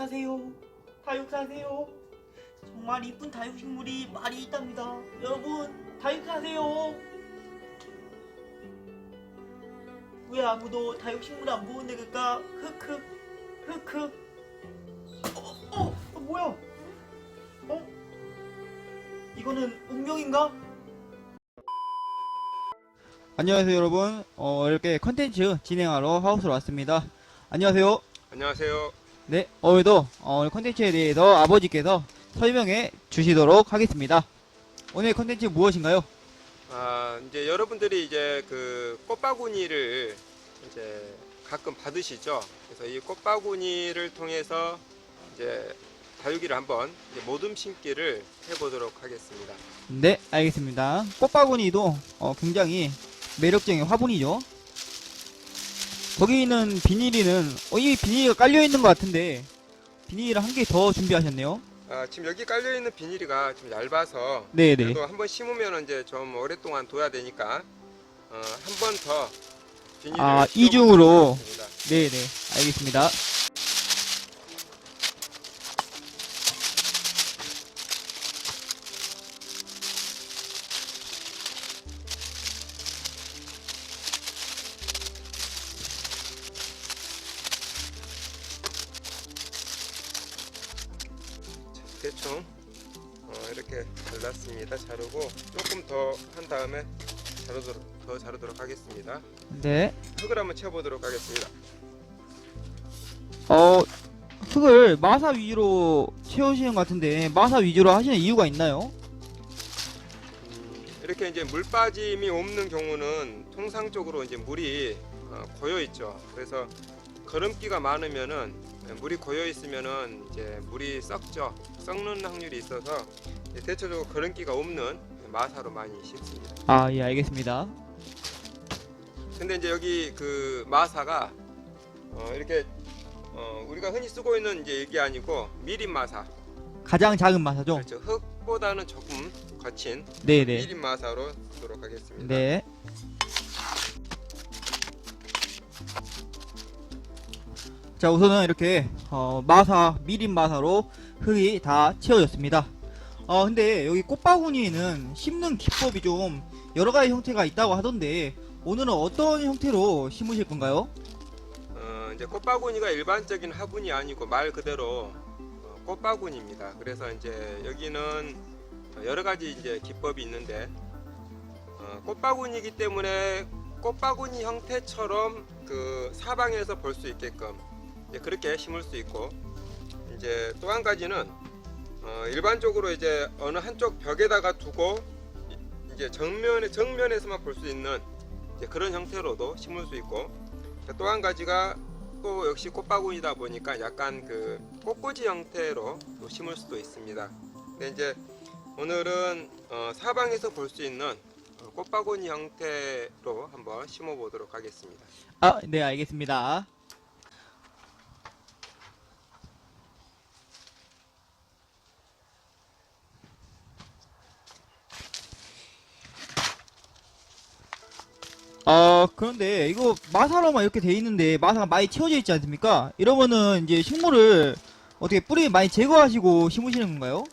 사세요. 다육 사세요. 정말 이쁜 다육식물이 많이 있답니다. 여러분, 다육 사세요. 왜 아무도 다육식물 안 보는데 그까? 흑흑, 흑흑. 어, 어, 어, 뭐야? 어? 이거는 운명인가? 안녕하세요 여러분 어, 이렇게 컨텐츠 진행하러 하우스로 왔습니다 안녕하세요 안녕하세요. 네 오늘도 어, 오늘 컨텐츠에 대해서 아버지께서 설명해 주시도록 하겠습니다 오늘 컨텐츠 무엇인가요? 아, 이제 여러분들이 이제 그 꽃바구니를 이제 가끔 받으시죠. 그래서 이 꽃바구니를 통해서 이제 다육이를 한번 이제 모둠 심기를 해보도록 하겠습니다. 네 알겠습니다 꽃바구니도 어, 굉장히 매력적인 화분이죠 거기 있는 비닐이는 어, 이 비닐이 깔려 있는 것 같은데 비닐을 한 개 더 준비하셨네요. 아, 지금 여기 깔려 있는 비닐이가 좀 얇아서 네네. 그래도 한 번 심으면 이제 좀 오랫동안 둬야 되니까 어, 한 번 더 비닐을 아, 이중으로. 네네. 알겠습니다 더 한 다음에 자르도록 더 자르도록 하겠습니다. 네 흙을 한번 채워보도록 하겠습니다. 어, 흙을 마사 위주로 채우시는 것 같은데 마사 위주로 하시는 이유가 있나요? 음, 이렇게 이제 물 빠짐이 없는 경우는 통상적으로 이제 물이 어, 고여 있죠. 그래서 거름기가 많으면은 물이 고여 있으면은 이제 물이 썩죠. 썩는 확률이 있어서 대체적으로 거름기가 없는 마사로 많이 심습니다. 아, 예, 알겠습니다. 근데 이제 여기 그 마사가 어, 이렇게 어, 우리가 흔히 쓰고 있는 이제 이게 아니고 미림 마사. 가장 작은 마사죠? 그렇죠. 흙보다는 조금 거친 네 네. 미림 마사로 쓰도록 하겠습니다. 네. 자, 우선은 이렇게 어, 마사, 미림 마사로 흙이 다 채워졌습니다. 어, 근데 여기 꽃바구니에는 심는 기법이 좀 여러 가지 형태가 있다고 하던데 오늘은 어떤 형태로 심으실 건가요? 어, 이제 꽃바구니가 일반적인 화분이 아니고 말 그대로 어, 꽃바구니입니다. 그래서 이제 여기는 여러 가지 이제 기법이 있는데 어, 꽃바구니이기 때문에 꽃바구니 형태처럼 그 사방에서 볼 수 있게끔 그렇게 심을 수 있고 이제 또 한 가지는 어, 일반적으로 이제 어느 한쪽 벽에다가 두고 이- 이제 정면에 정면에서만 볼 수 있는 그런 형태로도 심을 수 있고 또 한 가지가 또 역시 꽃바구니다 보니까 약간 그 꽃꽂이 형태로 또 심을 수도 있습니다. 근데 이제 오늘은 어, 사방에서 볼 수 있는 어, 꽃바구니 형태로 한번 심어 보도록 하겠습니다. 아, 네, 알겠습니다. 어, 그런데 이거 마사로만 이렇게 돼 있는데 마사가 많이 채워져 있지 않습니까? 이러면은 이제 식물을 어떻게 뿌리 많이 제거하시고 심으시는 건가요?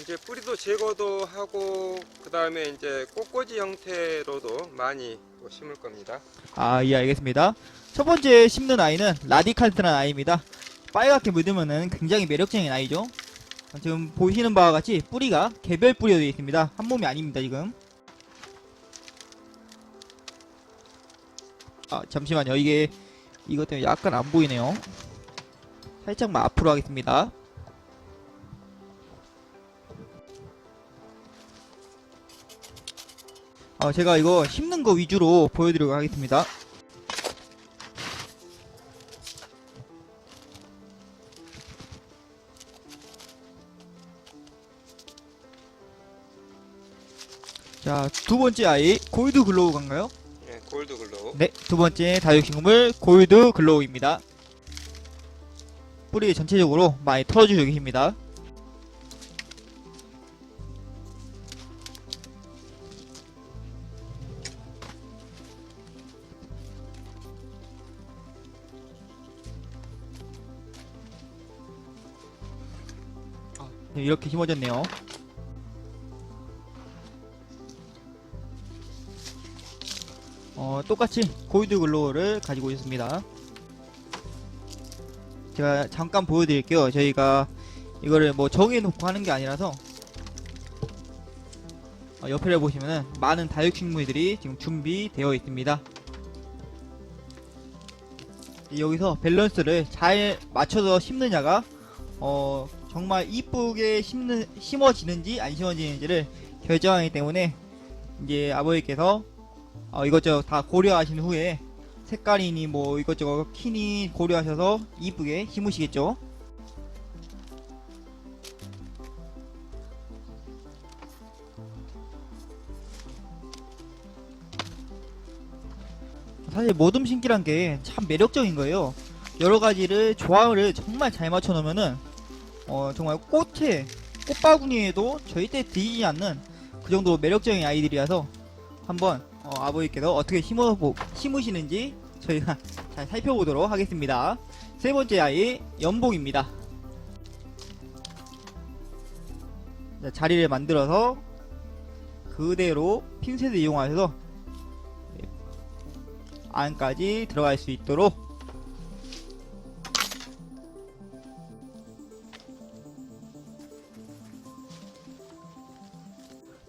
이제 뿌리도 제거도 하고 그 다음에 이제 꽃꽂이 형태로도 많이 또 심을 겁니다. 아, 예, 알겠습니다. 첫 번째 심는 아이는 라디칼트라는 아이입니다. 빨갛게 묻으면은 굉장히 매력적인 아이죠. 지금 보시는 바와 같이 뿌리가 개별 뿌리로 되어 있습니다. 한 몸이 아닙니다, 지금. 아, 잠시만요. 이게, 이것 때문에 약간 안 보이네요. 살짝만 앞으로 하겠습니다. 어, 제가 이거 심는 거 위주로 보여드리도록 하겠습니다. 자, 두 번째 아이, 골드 글로우인가요? 예, 골드 글로우. 네, 두 번째 다육식물, 골드 글로우입니다. 뿌리 전체적으로 많이 털어주고 계십니다. 이렇게 심어졌네요. 어, 똑같이 고이드 글로우를 가지고 있습니다. 제가 잠깐 보여드릴게요. 저희가 이거를 뭐 정해놓고 하는 게 아니라서 어, 옆에 보시면은 많은 다육식물들이 지금 준비되어 있습니다. 여기서 밸런스를 잘 맞춰서 심느냐가 어, 정말 이쁘게 심는, 심어지는지 안 심어지는지를 결정하기 때문에 이제 아버지께서 어, 이것저것 다 고려하신 후에 색깔이니 뭐 이것저것 키니 고려하셔서 이쁘게 심으시겠죠. 사실 모둠 신기란 게 참 매력적인 거예요. 여러 가지를 조화를 정말 잘 맞춰 놓으면은 어 정말 꽃에 꽃바구니에도 절대 뒤지지 않는 그 정도 매력적인 아이들이라서 한번 어, 아버지께서 어떻게 심어 심으시는지 저희가 잘 살펴보도록 하겠습니다. 세 번째 아이 연봉입니다. 자, 자리를 만들어서 그대로 핀셋을 이용하셔서 안까지 들어갈 수 있도록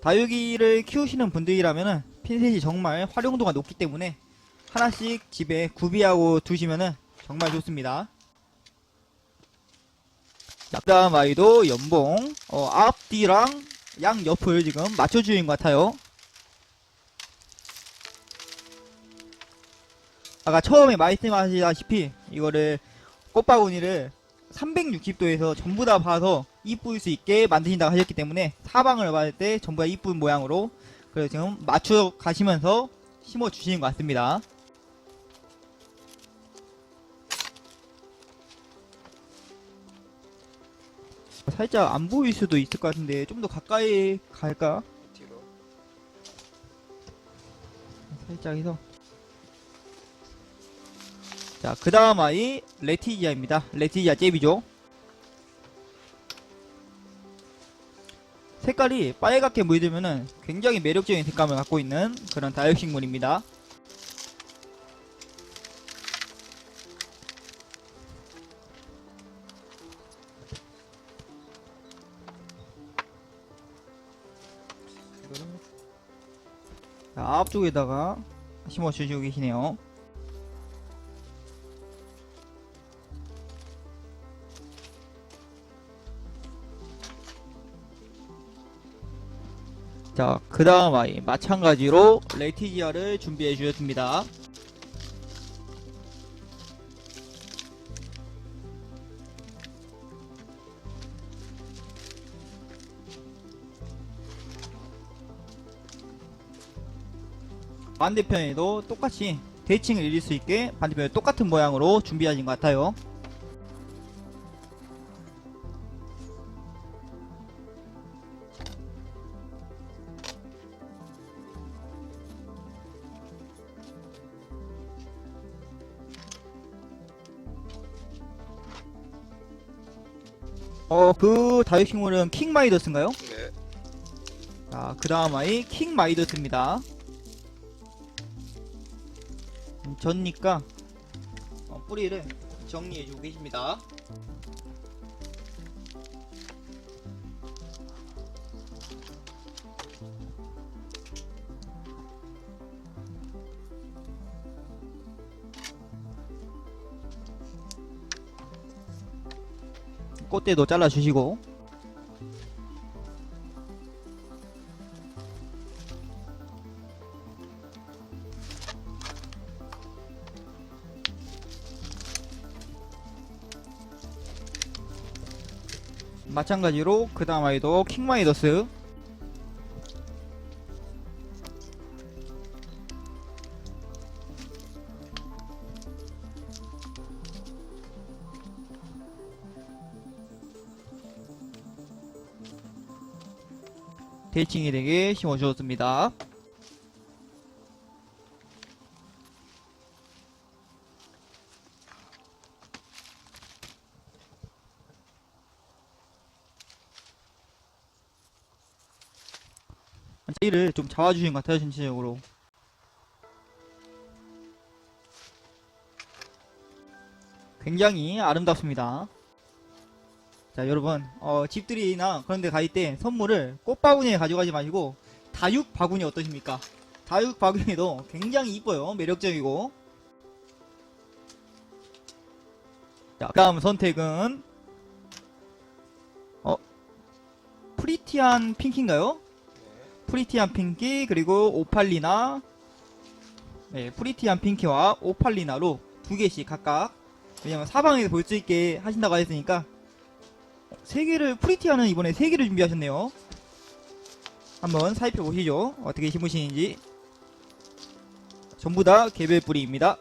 다육이를 키우시는 분들이라면은 핀셋이 정말 활용도가 높기 때문에 하나씩 집에 구비하고 두시면은 정말 좋습니다. 약다음 아이도 연봉 어, 앞뒤랑 양 옆을 지금 맞춰주는 것 같아요. 아까 처음에 말씀하시다시피 이거를 꽃바구니를 360도에서 전부 다 봐서 이쁠 수 있게 만드신다고 하셨기 때문에 사방을 봤을 때 전부 다 이쁜 모양으로 그래서 지금 맞춰 가시면서 심어 주시는 것 같습니다. 살짝 안 보일 수도 있을 것 같은데 좀 더 가까이 갈까? 뒤로. 살짝 해서 자, 그 다음 아이 레티지아입니다. 레티지아 잽이죠. 색깔이 빨갛게 물들면은 굉장히 매력적인 색감을 갖고 있는 그런 다육식물입니다. 자, 앞쪽에다가 심어 주시고 계시네요. 자, 그 다음 아이 마찬가지로 레티지아를 준비해 주셨습니다. 반대편에도 똑같이 대칭을 이룰 수 있게 반대편에 똑같은 모양으로 준비하신 것 같아요. 어, 그 다육식물은 킹 마이더스인가요? 네. 자, 그 다음 아이 킹 마이더스입니다. 음, 전니까 어, 뿌리를 정리해주고 계십니다. 꽃대도 잘라주시고. 마찬가지로 그 다음 아이도 킹마이더스 베이킹이 되게 힘을 주었습니다. 이를 좀 잡아주신 것 같아요 전체적으로 굉장히 아름답습니다 자 여러분 어, 집들이나 그런 데 갈 때 선물을 꽃바구니에 가져가지 마시고 다육 바구니 어떠십니까? 다육 바구니도 굉장히 이뻐요 매력적이고 자 다음 선택은 어 프리티한 핑키인가요? 프리티한 핑키 그리고 오팔리나 네 프리티한 핑키와 오팔리나로 두 개씩 각각 왜냐면 사방에서 볼 수 있게 하신다고 했으니까 세 개를 프리티아는 이번에 세 개를 준비하셨네요. 한번 살펴 보시죠. 어떻게 심으시는지. 전부 다 개별 뿌리입니다.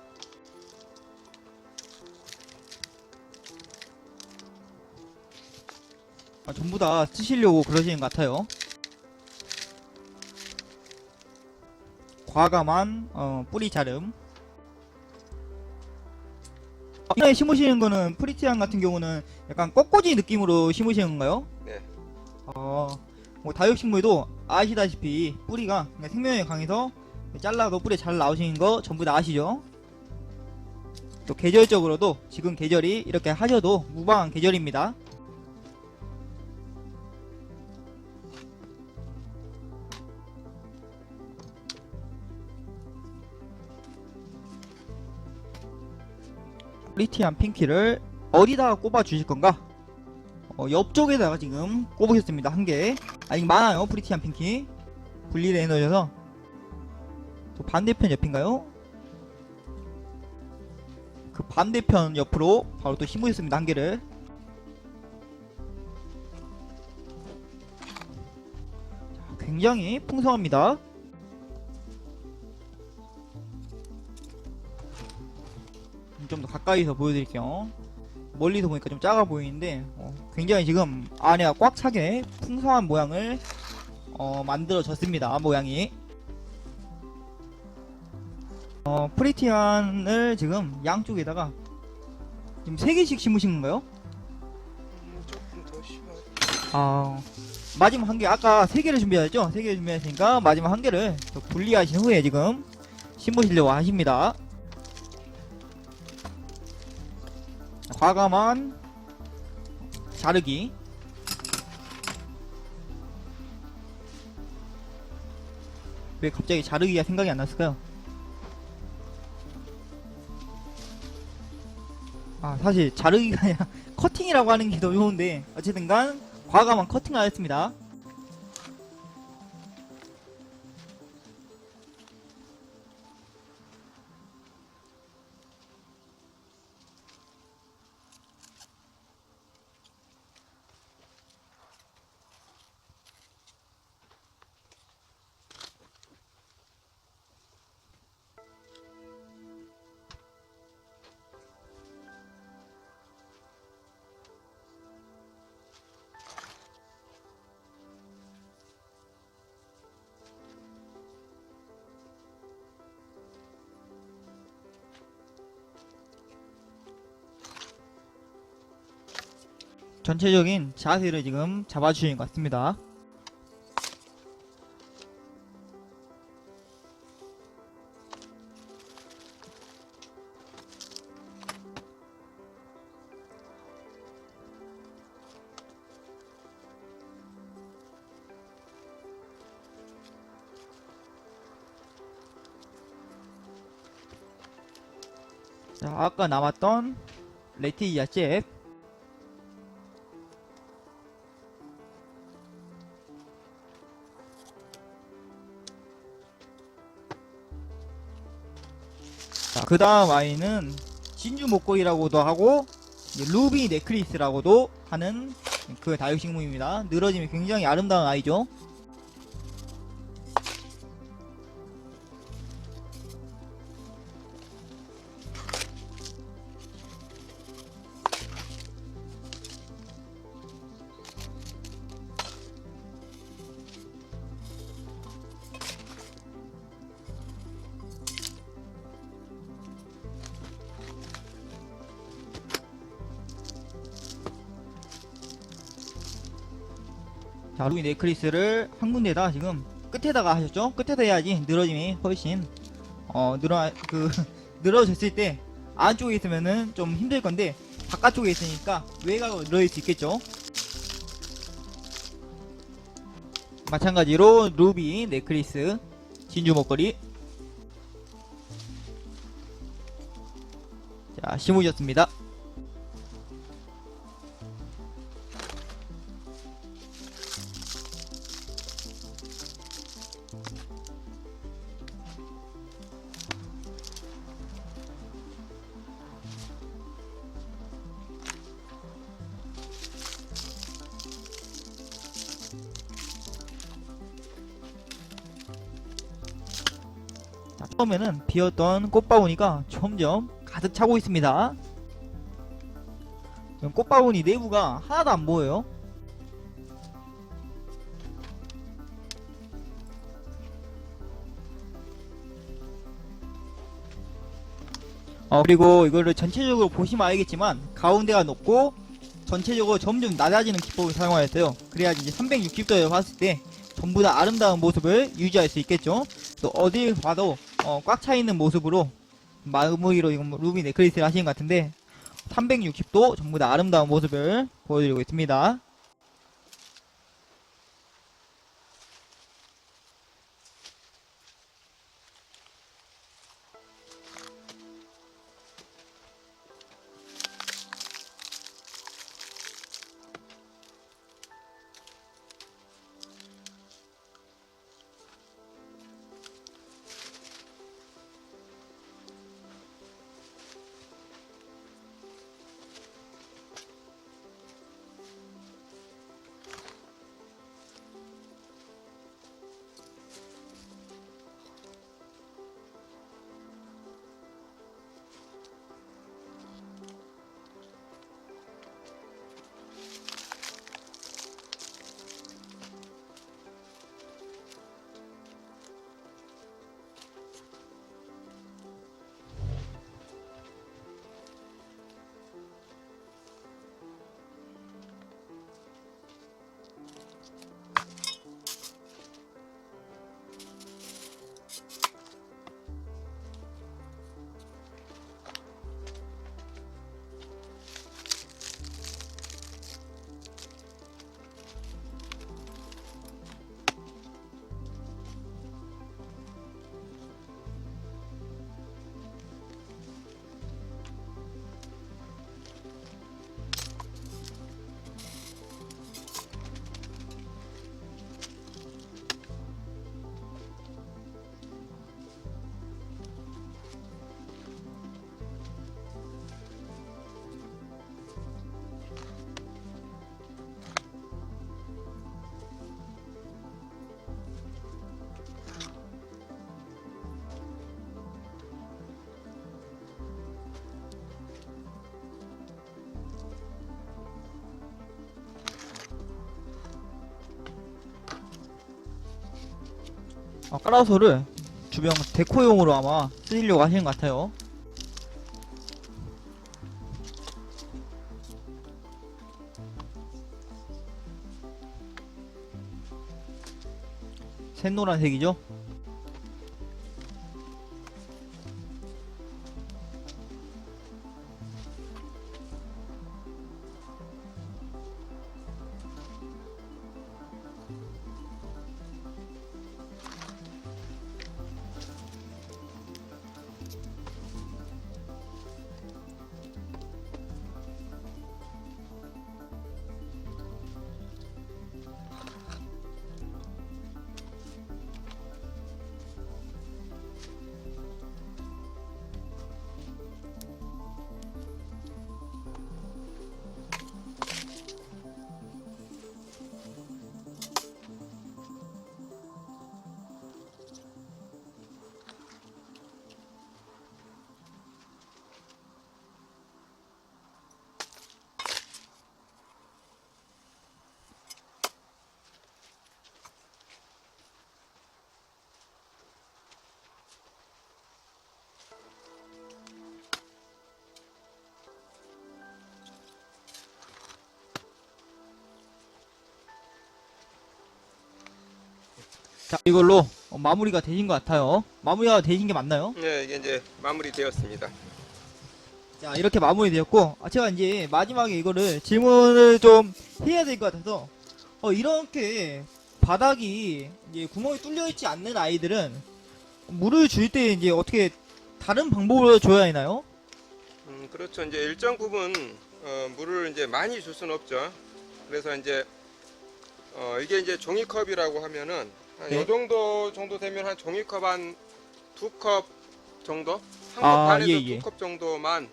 아, 전부 다 쓰시려고 그러시는 것 같아요. 과감한 어, 뿌리 자름. 아, 이번에 심으시는 거는 프리티안 같은 경우는 약간 꺾꽂이 느낌으로 심으시는 건가요? 네. 어, 뭐 다육식물도 아시다시피 뿌리가 그냥 생명력이 강해서 잘라도 뿌리 잘 나오시는 거 전부 다 아시죠? 또 계절적으로도 지금 계절이 이렇게 하셔도 무방한 계절입니다. 프리티한 핑키를 어디다가 꼽아 주실 건가? 어, 옆쪽에다가 지금 꼽으셨습니다. 한 개. 아니, 많아요. 프리티한 핑키. 해놓으셔서. 또 반대편 옆인가요? 그 반대편 옆으로 바로 또 심으셨습니다. 한 개를. 자, 굉장히 풍성합니다. 좀 더 가까이서 보여드릴게요. 멀리서 보니까 좀 작아 보이는데 어, 굉장히 지금 안에가 꽉 차게 풍성한 모양을 어, 만들어졌습니다 모양이 어, 프리티안을 지금 양쪽에다가 지금 3개씩 심으신 건가요? 음, 조금 더 심어. 아 마지막 한 개 아까 3개를 준비하셨죠? 3개를 준비하시니까 마지막 한 개를 또 분리하신 후에 지금 심으시려고 하십니다 과감한 자르기 왜 갑자기 자르기가 생각이 안 났을까요? 아 사실 자르기가 아니라 커팅이라고 하는 게 더 좋은데 어쨌든간 과감한 커팅을 하였습니다 전체적인 자세를 지금 잡아주신 것 같습니다. 자 아까 남았던 레티지아 잽 그 다음 아이는 진주 목걸이라고도 하고 루비 넥클리스라고도 하는 그 다육식물입니다. 늘어짐이 굉장히 아름다운 아이죠. 루비 넥클리스를 한 군데다 지금 끝에다가 하셨죠? 끝에다 해야지 늘어짐이 훨씬 어 늘어 그 늘어졌을 때 안쪽에 있으면은 좀 힘들 건데 바깥쪽에 있으니까 외곽으로 늘어질 수 있겠죠? 마찬가지로 루비, 넥클리스, 진주 목걸이 자 심으셨습니다. 처음에는 비었던 꽃바구니가 점점 가득 차고 있습니다. 꽃바구니 내부가 하나도 안 보여요. 어, 그리고 이거를 전체적으로 보시면 알겠지만 가운데가 높고 전체적으로 점점 낮아지는 기법을 사용하였어요. 그래야지 이제 360도에 봤을 때 전부 다 아름다운 모습을 유지할 수 있겠죠. 또 어딜 봐도 어, 꽉 차 있는 모습으로 마무리로 이건 뭐 루비 네클리스를 하시는 것 같은데 360도 전부 다 아름다운 모습을 보여드리고 있습니다. 어, 까라소를 주변 데코용으로 아마 쓰시려고 하시는 것 같아요. 샛노란색이죠? 자, 이걸로 어, 마무리가 되신 것 같아요. 마무리가 되신 게 맞나요? 네, 이게 이제 마무리되었습니다. 자, 이렇게 마무리되었고, 아, 제가 이제 마지막에 이거를 질문을 좀 해야 될 것 같아서, 어, 이렇게 바닥이 이제 구멍이 뚫려 있지 않는 아이들은 물을 줄 때 이제 어떻게 다른 방법으로 줘야 하나요? 음, 그렇죠. 이제 일정 부분 어, 물을 이제 많이 줄 수는 없죠. 그래서 이제 어, 이게 이제 종이컵이라고 하면은 한 네. 요 정도 정도 되면 한 종이컵 한 두 컵 정도, 한 컵 아, 반에서 예, 예. 두 컵 정도만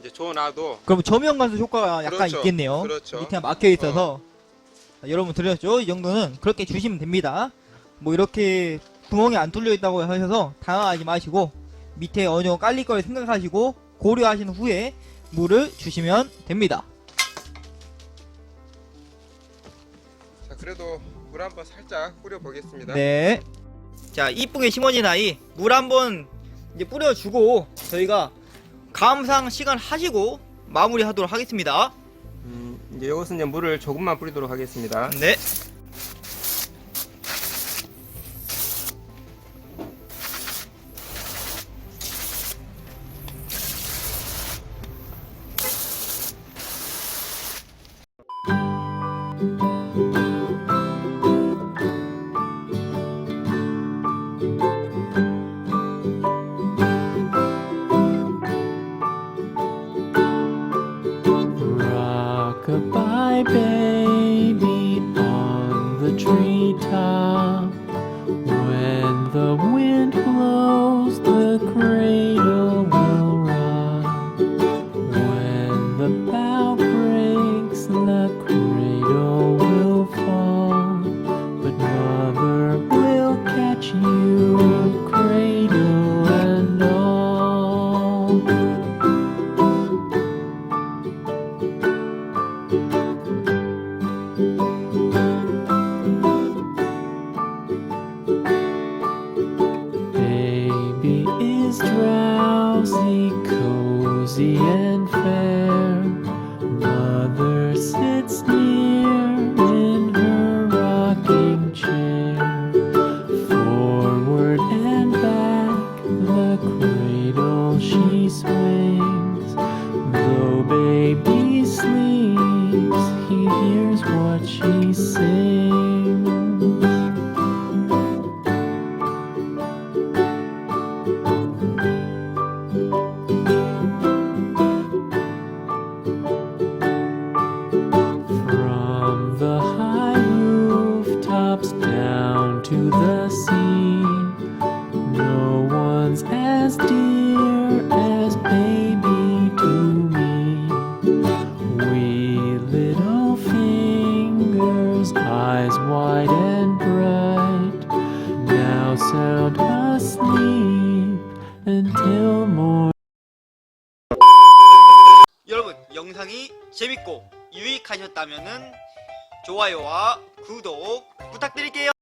이제 줘놔도 그럼 저면 간수 효과가 약간 그렇죠. 있겠네요. 그렇죠. 밑에 막혀 있어서 자, 여러분 들으셨죠? 이 정도는 그렇게 주시면 됩니다. 뭐 이렇게 구멍이 안 뚫려 있다고 하셔서 당황하지 마시고 밑에 어느 정도 깔릴 걸 생각하시고 고려하신 후에 물을 주시면 됩니다. 자, 그래도 물 한번 살짝 뿌려 보겠습니다. 네. 자, 이쁘게 심어진 아이 물 한번 이제 뿌려주고 저희가 감상 시간 하시고 마무리하도록 하겠습니다. 음, 이제 이것은 이제 물을 조금만 뿌리도록 하겠습니다. 네.